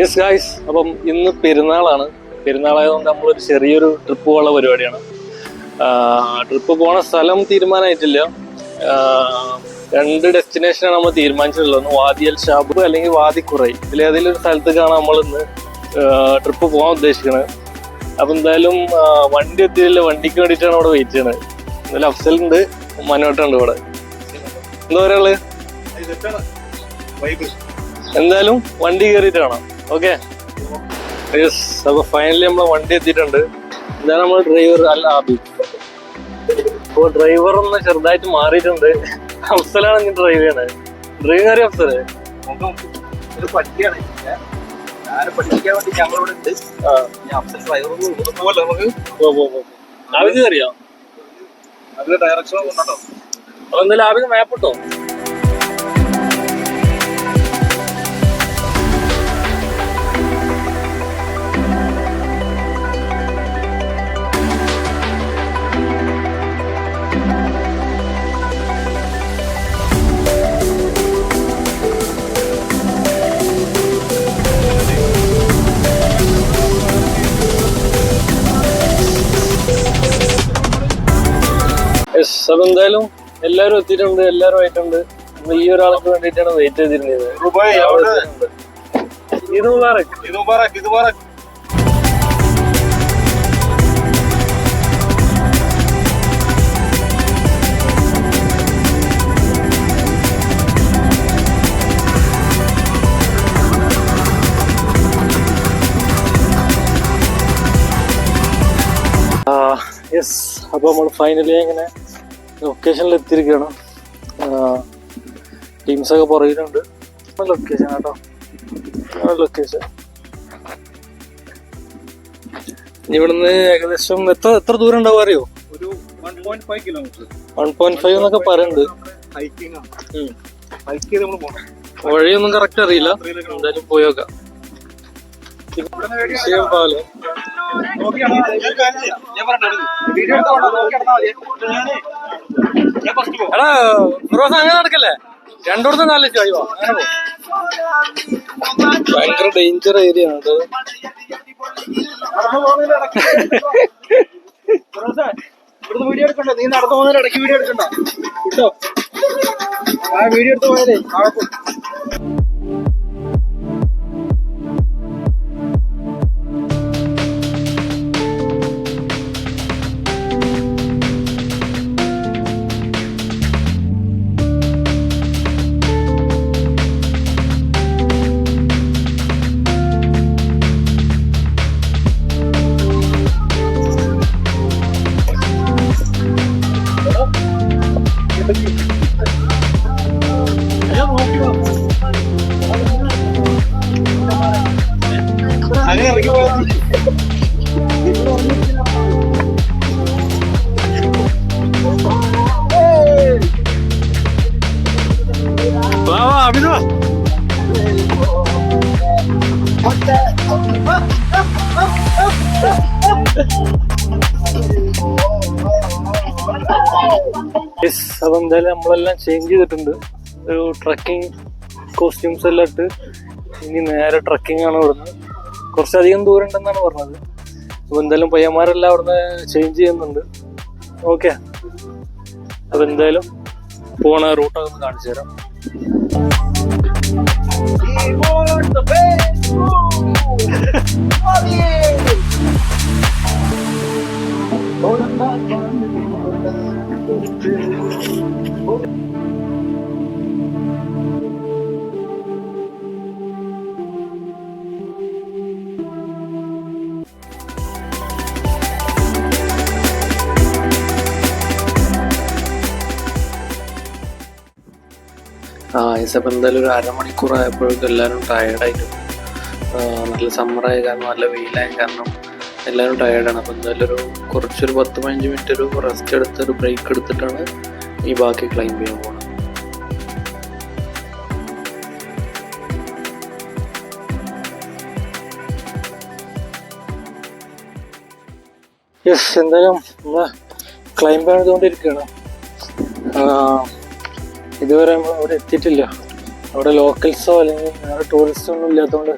Yes guys അപ്പം ഇന്ന് പെരുന്നാളാണ്. പെരുന്നാളായതുകൊണ്ട് നമ്മളൊരു ചെറിയൊരു ട്രിപ്പ് പോകാനുള്ള പരിപാടിയാണ്. ട്രിപ്പ് പോണ സ്ഥലം തീരുമാനമായിട്ടില്ല രണ്ട് ഡെസ്റ്റിനേഷനാണ് നമ്മൾ തീരുമാനിച്ചിട്ടുള്ളത്. വാദി അൽ ഷാബ് അല്ലെങ്കിൽ വാദി കുറൈ ഇതിലേതെങ്കിലും ഒരു സ്ഥലത്തേക്കാണ് നമ്മൾ ഇന്ന് ട്രിപ്പ് പോകാൻ ഉദ്ദേശിക്കുന്നത് അപ്പൊ എന്തായാലും വണ്ടി എത്തിയില്ല വണ്ടിക്ക് വേണ്ടിയിട്ടാണ് ഇവിടെ വെയിറ്റ് ചെയ്യണത്. എന്തായാലും അഫ്സലുണ്ട് മനോട്ടുണ്ട് ഇവിടെ. എന്താ പറയാനുള്ളത്? എന്തായാലും വണ്ടി കയറിയിട്ട് കാണാം ഓക്കെ അപ്പൊ ഫൈനലി നമ്മളെ വണ്ടി എത്തിയിട്ടുണ്ട്. ഇതാണ് നമ്മൾ ഡ്രൈവർ അല്ല ആബി. അപ്പൊ ഡ്രൈവർ ഒന്ന് ചെറുതായിട്ട് മാറിയിട്ടുണ്ട്. അഫ്സലാണ് ഇനി ഡ്രൈവ് ചെയ്യണത് ഡ്രൈവ് അറിയാം അഫ്സൽ? ഞാൻ ഉണ്ട്. ഞാൻ ആബിക്ക് അറിയാം അതിന്റെ ഡയറക്ഷൻ കൊണ്ടോ അപ്പൊ എന്തായാലും ആബിക്ക് മാപ്പ് ഇട്ടോ? അപ്പൊ എന്തായാലും എല്ലാരും എത്തിയിട്ടുണ്ട് എല്ലാരും ആയിട്ടുണ്ട്. ഈ ഒരാൾക്ക് വേണ്ടിട്ടാണ് വെയിറ്റ് ചെയ്തിരുന്നത്. ഇത് മുബാറക്. ഇത് മുബാറക് ഇത് മുബാറക്. യെസ് അപ്പൊ നമ്മൾ ഫൈനലി ഇങ്ങനെ ലൊക്കേഷനിൽ എത്തിയിരിക്കുകയാണ്. ടീംസ് ഒക്കെ പുറകിലുണ്ട്. ലൊക്കേഷൻ കേട്ടോ ലൊക്കേഷൻ ഇവിടുന്ന് ഏകദേശം എത്ര എത്ര ദൂരം ഉണ്ടാവും അറിയോ? ഒരു വൺ പോയിന്റ് ഫൈവ് എന്നൊക്കെ പറയുന്നുണ്ട് വഴിയൊന്നും കറക്റ്റ് അറിയില്ല. എന്തായാലും പോയോക്കാം വിഷയം പാലം. എടാ ഫിറോസ് അങ്ങനെ നടക്കല്ലേ? രണ്ടിടത്തും നല്ല കഴിവാ അങ്ങനെ ഭയങ്കര ഡേഞ്ചർ ഏരിയ ആണ് ഇവിടുന്ന് വീഡിയോ എടുക്കണ്ട. നീ നടന്നു പോകുന്നതിന് ഇടയ്ക്ക് വീഡിയോ എടുക്കണ്ട. കിട്ടോ? ആ വീഡിയോ എടുത്ത് പോയാലേ നാളെ എന്തായാലും നമ്മളെല്ലാം ചേഞ്ച് ചെയ്തിട്ടുണ്ട്. ഒരു ട്രക്കിംഗ് കോസ്റ്റ്യൂംസ് എല്ലാം ഇട്ട് ഇനി നേരെ ട്രക്കിംഗ് ആണ് ഇവിടുന്ന്. കുറച്ചധികം ദൂരം ഉണ്ടെന്നാണ് പറഞ്ഞത്. അപ്പൊ എന്തായാലും പയ്യന്മാരെല്ലാം അവിടുന്ന് ചേഞ്ച് ചെയ്യുന്നുണ്ട്. ഓക്കെ അപ്പൊ എന്തായാലും പോണ റൂട്ടൊക്കെ ഒന്ന് കാണിച്ചു തരാം. ആ യെസ് അപ്പം എന്തായാലും ഒരു അരമണിക്കൂർ ആയപ്പോഴേക്കും എല്ലാവരും ടയേർഡായിട്ടും നല്ല സമ്മറായ കാരണം നല്ല വെയിലായ കാരണം എല്ലാവരും ടയേർഡാണ് അപ്പോൾ എന്തായാലും ഒരു കുറച്ചൊരു പത്ത് പതിനഞ്ച് മിനിറ്റ് ഒരു റെസ്റ്റ് എടുത്ത് ഒരു ബ്രേക്ക് എടുത്തിട്ടാണ് ഈ ബാക്കി ക്ലൈംബ് ചെയ്യാൻ പോകുന്നത് യെസ് എന്തായാലും നമ്മൾ ക്ലൈംബ് ചെയ്തുകൊണ്ടിരിക്കുകയാണ്. ഇതുവരെ നമ്മൾ അവിടെ എത്തിയിട്ടില്ല. അവിടെ ലോക്കൽസോ അല്ലെങ്കിൽ വേറെ ടൂറിസ്റ്റോ ഒന്നും ഇല്ലാത്തതുകൊണ്ട്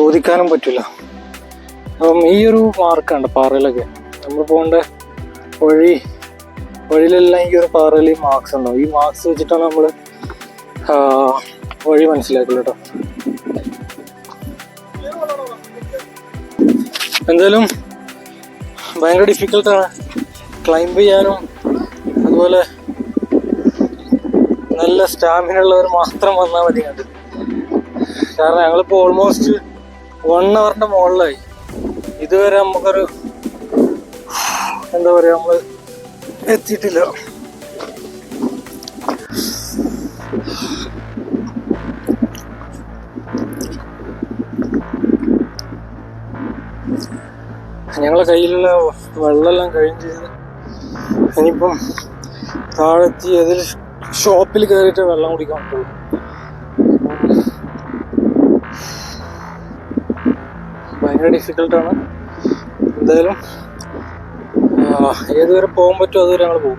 ചോദിക്കാനും പറ്റില്ല അപ്പം ഈ ഒരു മാർക്കാണ് പാറയിലൊക്കെ. നമ്മൾ പോകേണ്ട വഴി വഴിയിലെല്ലാം ഈ ഒരു പാറയിൽ മാർക്സ് ഉണ്ടാവും. ഈ മാർക്സ് വെച്ചിട്ടാണ് നമ്മൾ വഴി മനസ്സിലാക്കുള്ളൂ കേട്ടോ എന്തായാലും ഭയങ്കര ഡിഫിക്കൽട്ടാണ് ക്ലൈംബ് ചെയ്യാനും അതുപോലെ നല്ല സ്റ്റാമിന ഉള്ളവർ മാത്രം വന്നാൽ മതി കാരണം ഞങ്ങളിപ്പോൾ ഓൾമോസ്റ്റ് വൺ അവറിന്റെ മുകളിലായി ഇതുവരെ നമുക്കൊരു എന്താ പറയാ നമ്മൾ എത്തിയിട്ടില്ല. ഞങ്ങളെ കയ്യിലുള്ള വെള്ളമെല്ലാം കഴിഞ്ഞ് ഇനിയിപ്പം താഴെത്തി അതിൽ ഷോപ്പിൽ കയറിയിട്ട് വെള്ളം കുടിക്കാൻ പറ്റുള്ളൂ. ഭയങ്കര ഡിഫിക്കൽട്ടാണ് എന്തായാലും ഏതുവരെ പോകാൻ പറ്റുമോ അതുവരെ ഞങ്ങൾ പോകും.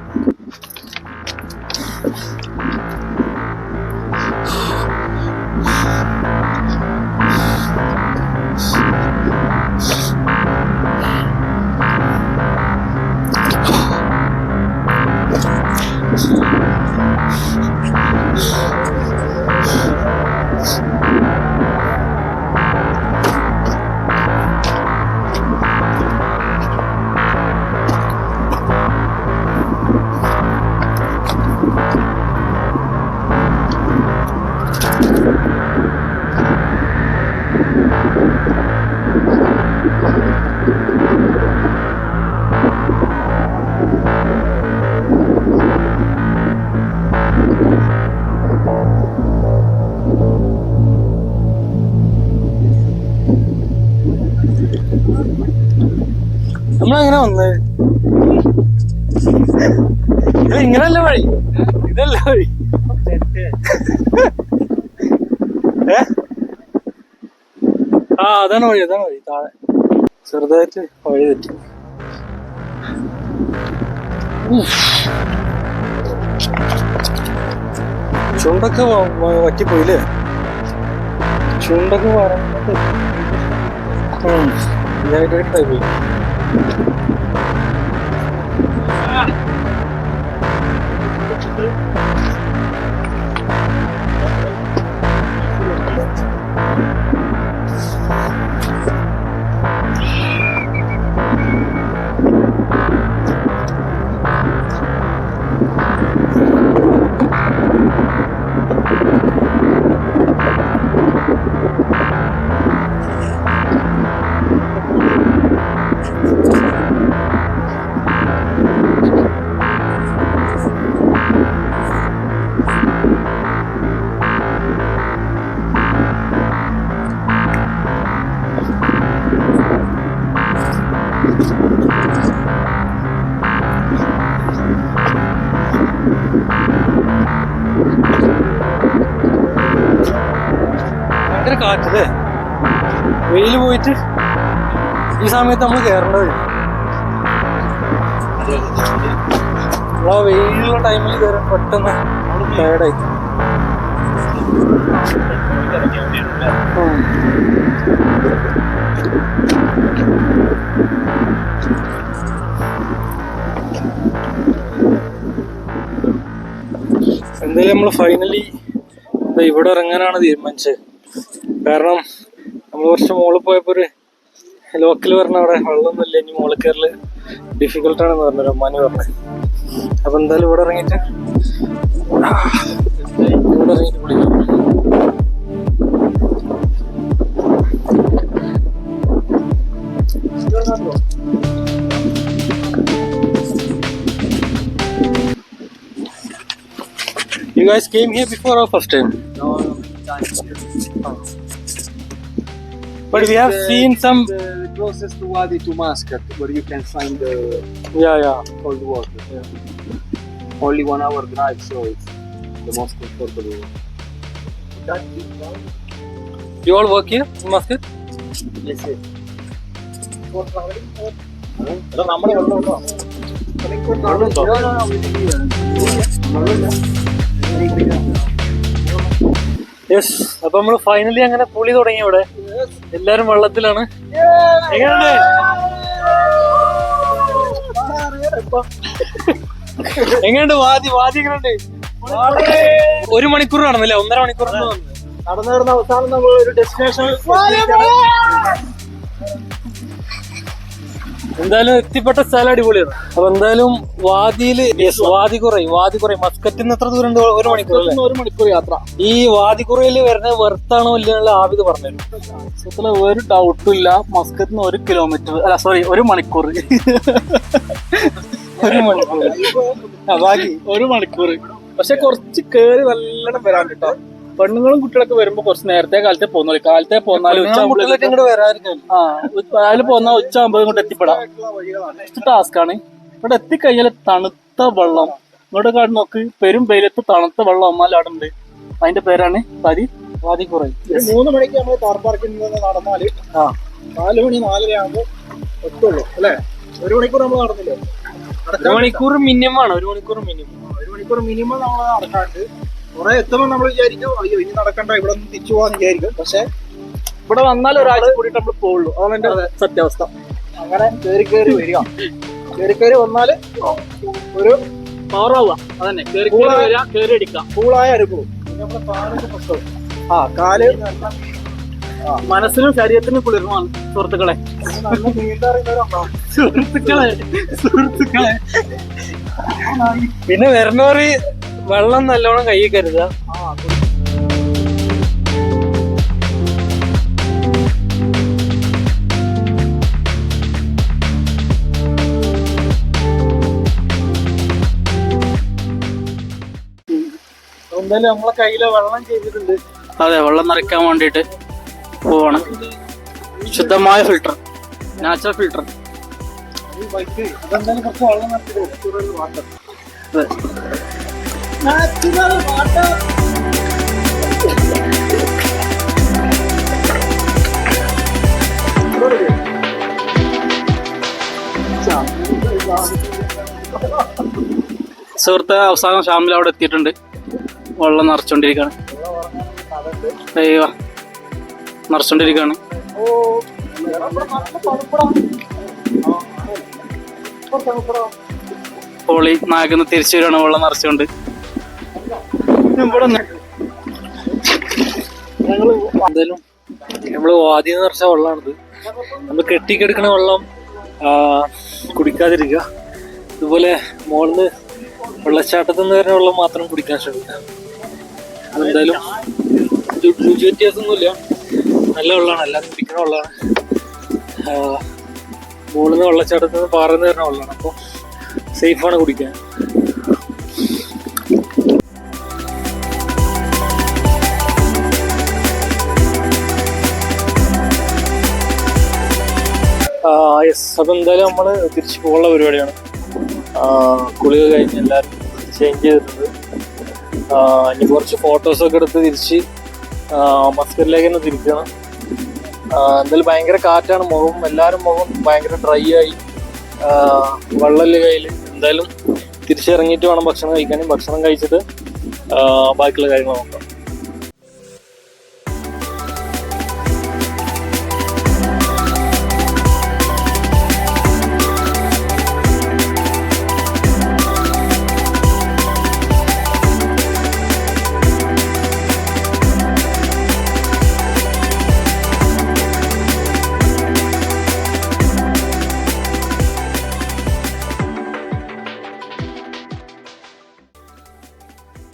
നമ്മളെങ്ങനെ വന്നത് ഇങ്ങനല്ല വഴി. ഇതല്ല വഴി. ഏ? ആ അതാണ് വഴി അതാണ് വഴി. താഴെ. ചെറുതായിട്ട് വഴി തെറ്റി. ചുണ്ടൊക്കെ വറ്റിപ്പോയില്ലേ? ചുണ്ടൊക്കെ വരണ്ടത് डिहाइड्रेट में भी ഭയങ്കര കാറ്റല്ലേ വെയിൽ പോയിട്ട് ഈ സമയത്ത് നമ്മൾ കയറേണ്ടത് ആ വെയിലുള്ള ടൈമിൽ കയറാൻ പെട്ടെന്ന് ടയർഡായി എന്തായാലും നമ്മൾ ഫൈനലി ഇവിടെ ഇറങ്ങാനാണ് തീരുമാനിച്ചത്. കാരണം നമ്മൾ കുറച്ച് മുകളിൽ പോയപ്പോ ഒരു ലോക്കൽ പറഞ്ഞ അവിടെ വെള്ളമൊന്നുമില്ല ഇനി മുകളിൽ കയറൽ ഡിഫിക്കൽട്ടാണെന്ന് പറഞ്ഞു റഹ്മാനി പറഞ്ഞത് അപ്പൊ എന്തായാലും ഇവിടെ ഇറങ്ങിയിട്ട് ഇവിടെ ഇറങ്ങിയിട്ട് വിളിക്കാം You guys came here before or first time? No, no, But we have seen some. Closest to Wadi to Muscat, where you can find the Yeah, yeah. cold water. Only one hour drive, so it's the most comfortable one. You all work here in Muscat? Yes, yes. Yes അപ്പൊ നമ്മൾ finally അങ്ങനെ പുളി തുടങ്ങി ഇവിടെ എല്ലാരും വെള്ളത്തിലാണ്. എങ്ങനെയുണ്ട്? എങ്ങനെയുണ്ട് വാദി? വാദി എങ്ങനെയുണ്ട്? ഒരു മണിക്കൂർ നടന്നില്ലേ? ഒന്നര മണിക്കൂർ നടന്നു. നടന്നിരുന്ന അവസാനം നമ്മൾ ഒരു ഡെസ്റ്റിനേഷൻ എന്തായാലും എത്തിപ്പെട്ട സ്ഥലം അടിപൊളിയാണ്. അപ്പൊ എന്തായാലും വാദിയിൽ yes, വാദി കുറയും വാദി കുറയും മസ്കറ്റിൽ നിന്ന് എത്ര ദൂരം ഉണ്ട് ഒരു മണിക്കൂർ അല്ലേ? ഒരു മണിക്കൂർ യാത്ര. ഈ വാദിക്കുറയിൽ വരുന്ന വെറുത്താണോ ഇല്ലെന്നുള്ള ആവിത് പറഞ്ഞു ഒരു ഡൗട്ടും ഇല്ല. മസ്കറ്റിൽ നിന്ന് ഒരു കിലോമീറ്റർ അല്ല സോറി ഒരു മണിക്കൂർ. ഒരു മണിക്കൂർ. ബാക്കി ഒരു മണിക്കൂർ. പക്ഷെ കുറച്ച് കേറി നല്ലോണം വരാൻ കേട്ടോ. പെണ്ണുങ്ങളും കുട്ടികളൊക്കെ വരുമ്പോ കുറച്ച് നേരത്തെ കാലത്തെ പോകുന്നു കാലത്തെ പോന്നാൽ ഉച്ച രാവിലെ പോന്നാൽ ഉച്ച ആകുമ്പോൾ ഇങ്ങോട്ട് എത്തിപ്പെടാം. ടാസ്ക് ആണ്. ഇവിടെ എത്തിക്കഴിഞ്ഞാൽ തണുത്ത വെള്ളം. ഇങ്ങോട്ട് കാട് നോക്ക്. പെരും വെയിലത്ത് തണുത്ത വെള്ളം അമ്മാലാടുണ്ട് അതിന്റെ പേരാണ് പരി വാദിക്കുറ മൂന്ന് മണിക്ക് നമ്മൾ കാർ പാർക്കിൽ നിന്ന് നടന്നാൽ ആ. നാല് മണി നാലര ആകുമ്പോൾ എത്തുള്ളൂ അല്ലേ? ഒരു മണിക്കൂർ നമ്മൾ നടന്നില്ലേ? ഒരു മണിക്കൂർ മിനിമം ആണ്. ഒരു മണിക്കൂർ മിനിമം ഒരു മണിക്കൂർ മിനിമം നമ്മൾ നടക്കാണ്ട് കുറെ എത്തുമ്പോൾ നമ്മൾ വിചാരിക്കും അയ്യോ ഇനി നടക്കണ്ട ഇവിടെ നിന്ന് തിരിച്ചു പോകാന്ന് വിചാരിക്കും. പക്ഷെ ഇവിടെ വന്നാൽ ഒരാഴ്ച കൂടിയിട്ട് നമ്മൾ പോവുള്ളൂ. അതാണ് എന്റെ സത്യാവസ്ഥ. അങ്ങനെ കയറി കയറി വരിക. കയറി കയറി വന്നാൽ ഒരു പവറാവുക അതന്നെ. കയറി കയറി വരിക കയറി അടിക്കാം കൂളായ അനുഭവം നമ്മുടെ പ്രശ്നം ആ കാൽ മനസ്സിനും ശരീരത്തിനും കുളിർമാണ് സുഹൃത്തുക്കളെ. സുഹൃത്തുക്കളെ. സുഹൃത്തുക്കളെ. പിന്നെ വരണവര് വെള്ളം നല്ലോണം കൈ കരുതുക എന്തായാലും നമ്മളെ കയ്യിലെ വെള്ളം ചെയ്തിട്ടുണ്ട്. അതെ വെള്ളം നിറയ്ക്കാൻ വേണ്ടിട്ട് പോവാണ്. ശുദ്ധമായ ഫിൽട്ടർ നാച്ചുറൽ ഫിൽട്ടർ എന്തായാലും സുഹൃത്ത് അവസാനം ഷാമിൽ അവിടെ എത്തിയിട്ടുണ്ട്. വെള്ളം നിറച്ചോണ്ടിരിക്കാണ്. അയ്യോ നിറച്ചോണ്ടിരിക്കാണ്. പോളി നാഗന്ന് തിരിച്ചു വരികയാണ് വെള്ളം നിറച്ചുകൊണ്ട്. ഇവിടെ നി- എന്തായാലും നമ്മൾ ആദ്യം നിറച്ച വെള്ളമാണിത് നമ്മൾ കെട്ടിക്കെടുക്കണ വെള്ളം കുടിക്കാതിരിക്കുക ഇതുപോലെ മോളിന്ന് വെള്ളച്ചാട്ടത്തിൽ നിന്ന് വരുന്ന വെള്ളം മാത്രം കുടിക്കാൻ ശ്രമിക്കുക അതെന്തായാലും രുചി വ്യത്യാസമൊന്നുമില്ല. നല്ല വെള്ളമാണ് എല്ലാം കുടിക്കണ വെള്ളമാണ് മുകളിൽ നിന്ന് വെള്ളച്ചാട്ടത്തിൽ നിന്ന് പാറന്ന് വരുന്ന വെള്ളമാണ് അപ്പോൾ സേഫാണ് കുടിക്കാൻ. എന്തായാലും നമ്മൾ തിരിച്ചു പോകാനുള്ള പരിപാടിയാണ്. കുളിക കഴിഞ്ഞ് എല്ലാവരും ചേഞ്ച് ചെയ്തിട്ടുണ്ട്. ഇനി കുറച്ച് ഫോട്ടോസൊക്കെ എടുത്ത് തിരിച്ച് മസ്കറിലേക്ക് തന്നെ തിരിക്കണം. എന്തായാലും ഭയങ്കര കാറ്റാണ്. മുഖം എല്ലാവരും മുഖം ഭയങ്കര ഡ്രൈ ആയി. വെള്ളൽ കയ്യിൽ എന്തായാലും തിരിച്ചിറങ്ങിയിട്ട് വേണം ഭക്ഷണം കഴിക്കാനും. ഭക്ഷണം കഴിച്ചിട്ട് ബാക്കിയുള്ള കാര്യങ്ങൾ നോക്കാം.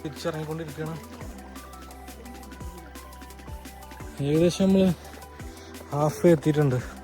തിരിച്ചിറങ്ങിക്കൊണ്ടിരിക്കുകയാണ്. ഏകദേശം നമ്മൾ ഹാഫ് എത്തിയിട്ടുണ്ട്.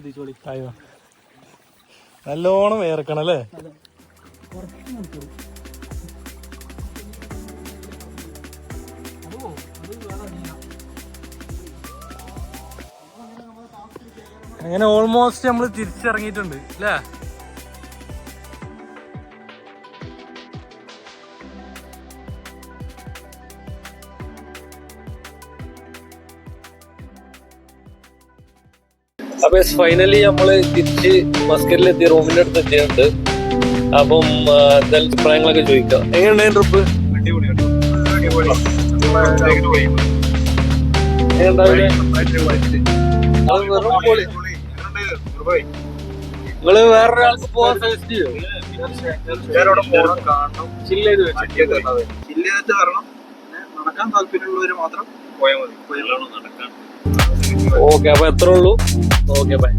ശ്രദ്ധിച്ചോളി. അയ്യോ. നല്ലോണം ഏർക്കണം അല്ലേ. അങ്ങനെ ഓൾമോസ്റ്റ് നമ്മൾ തിരിച്ചിറങ്ങിയിട്ടുണ്ട് അല്ലേ? അപ്പൊ ഫൈനലി നമ്മൾ തിരിച്ച് മസ്കറ്റിൽ എത്തി റൂമിന്റെ അടുത്ത് എത്തിയിട്ടുണ്ട്. അപ്പം അഭിപ്രായങ്ങളൊക്കെ ചോദിക്കാം. എങ്ങനെയുണ്ടായി ട്രിപ്പ്? നിങ്ങൾ വേറൊരാൾക്ക് പോകാൻ സജസ്റ്റ് ചെയ്യോ? ചില്ല ചെയ്ത് വെച്ചിട്ട് പിന്നെ നടക്കാൻ താല്പര്യമുള്ളവര് മാത്രം പോയാൽ മതി. ഓക്കെ അപ്പോൾ എത്ര ഉള്ളൂ ഓക്കെ ബൈ